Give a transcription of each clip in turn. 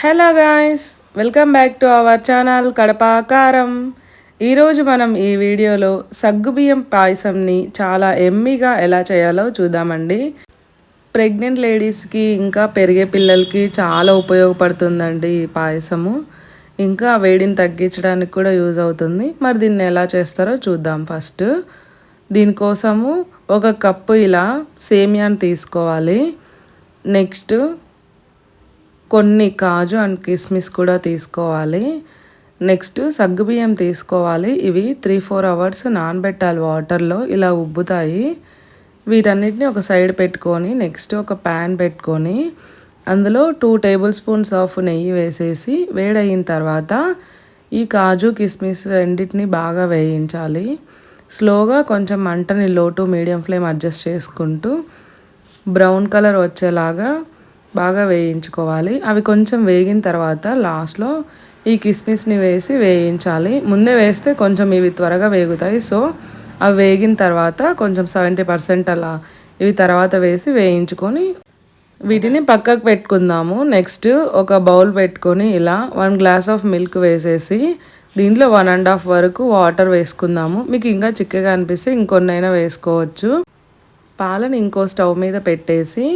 Hello guys welcome back to our channel Kadapa Karam ఈరోజు మనం ఈ వీడియోలో సగ్గుబియ్యం పాయసంని చాలా ఎమ్మీగా ఎలా చేయాలో చూద్దామండి. ప్రెగ్నెంట్ లేడీస్కి ఇంకా పెరిగే పిల్లలకి చాలా ఉపయోగపడుతుందండి ఈ పాయసము. ఇంకా వేడిని తగ్గించడానికి కూడా యూజ్ అవుతుంది. మరి దీన్ని ఎలా చేస్తారో చూద్దాం ఫస్ట్. దీనికోసము ఒక కప్పు ఇలా సేమియాని తీసుకోవాలి. నెక్స్ట్ కొన్ని కాజు అండ్ కిస్మిస్ కూడా తీసుకోవాలి. నెక్స్ట్ సగ్గుబియ్యం తీసుకోవాలి. ఇవి త్రీ ఫోర్ అవర్స్ నానబెట్టాలి వాటర్లో. ఇలా ఉబ్బుతాయి. వీటన్నిటిని ఒక సైడ్ పెట్టుకొని నెక్స్ట్ ఒక ప్యాన్ పెట్టుకొని అందులో టూ టేబుల్ స్పూన్స్ ఆఫ్ నెయ్యి వేసేసి వేడయిన తర్వాత ఈ కాజు కిస్మిస్ రెండింటిని బాగా వేయించాలి. స్లోగా కొంచెం మంటని low to medium flame adjust చేసుకుంటూ బ్రౌన్ కలర్ వచ్చేలాగా బాగా వేయించుకోవాలి. అవి కొంచెం వేగిన తర్వాత లాస్ట్లో ఈ కిస్మిస్ని వేసి వేయించాలి. ముందే వేస్తే కొంచెం ఇవి త్వరగా వేగుతాయి. సో అవి వేగిన తర్వాత కొంచెం సెవెంటీ పర్సెంట్ అలా ఇవి తర్వాత వేసి వేయించుకొని వీటిని పక్కకు పెట్టుకుందాము. నెక్స్ట్ ఒక బౌల్ పెట్టుకొని ఇలా వన్ గ్లాస్ ఆఫ్ మిల్క్ వేసేసి దీంట్లో వన్ అండ్ హాఫ్ వరకు వాటర్ వేసుకుందాము. మీకు ఇంకా చిక్కగా అనిపిస్తే ఇంకొన్నైనా వేసుకోవచ్చు. పాలను ఇంకో స్టవ్ మీద పెట్టేసి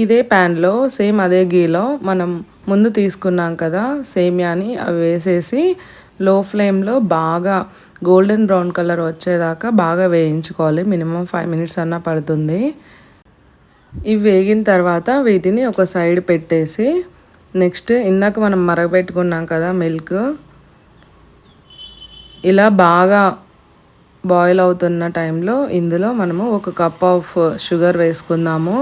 ఇదే ప్యాన్లో సేమ్ అదే గీలో మనం ముందు తీసుకున్నాం కదా సేమియాని అవి వేసేసి లో ఫ్లేమ్లో బాగా గోల్డెన్ బ్రౌన్ కలర్ వచ్చేదాకా బాగా వేయించుకోవాలి. మినిమం ఫైవ్ మినిట్స్ అన్నా పడుతుంది. ఇవి వేగిన తర్వాత వీటిని ఒక సైడ్ పెట్టేసి నెక్స్ట్ ఇందాక మనం మరగబెట్టుకున్నాం కదా మిల్క్ ఇలా బాగా బాయిల్ అవుతున్న టైంలో ఇందులో మనము ఒక కప్ ఆఫ్ షుగర్ వేసుకుందాము.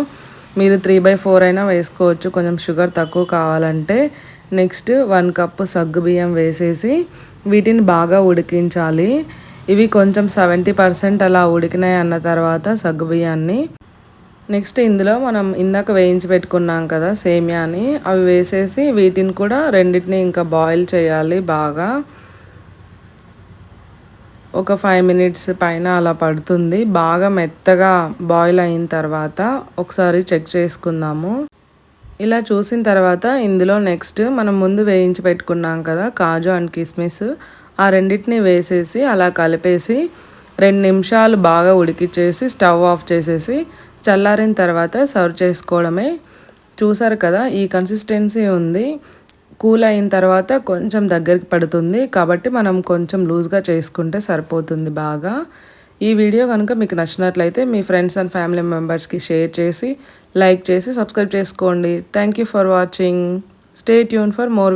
మీరు త్రీ బై ఫోర్ అయినా వేసుకోవచ్చు. కొంచెం షుగర్ తక్కువ కావాలంటే నెక్స్ట్ వన్ కప్ సగ్గు బియ్యం వేసేసి వీటిని బాగా ఉడికించాలి. ఇవి కొంచెం సెవెంటీ పర్సెంట్ అలా ఉడికినాయి అన్న తర్వాత సగ్గు బియ్యాన్ని. నెక్స్ట్ ఇందులో మనం ఇందాక వేయించి పెట్టుకున్నాం కదా సేమియాని. అవి వేసేసి వీటిని కూడా రెండింటిని ఇంకా బాయిల్ చేయాలి బాగా. ఒక ఫైవ్ మినిట్స్ పైన అలా పడుతుంది. బాగా మెత్తగా బాయిల్ అయిన తర్వాత ఒకసారి చెక్ చేసుకుందాము. ఇలా చూసిన తర్వాత ఇందులో నెక్స్ట్ మనం ముందు వేయించి పెట్టుకున్నాం కదా కాజు అండ్ కిస్మిస్. ఆ రెండింటిని వేసేసి అలా కలిపేసి రెండు నిమిషాలు బాగా ఉడికిచ్చేసి స్టవ్ ఆఫ్ చేసేసి చల్లారిన తర్వాత సర్వ్ చేసుకోవడమే. చూసారు కదా ఈ కన్సిస్టెన్సీ ఉంది. కూల్ అయిన తర్వాత కొంచెం దగ్గరికి పడుతుంది. కాబట్టి మనం కొంచెం లూజ్గా చేసుకుంటే సరిపోతుంది బాగా. ఈ వీడియో కనుక మీకు నచ్చినట్లయితే మీ ఫ్రెండ్స్ అండ్ ఫ్యామిలీ మెంబర్స్కి షేర్ చేసి లైక్ చేసి సబ్స్క్రైబ్ చేసుకోండి. Thank you for watching. Stay tune for more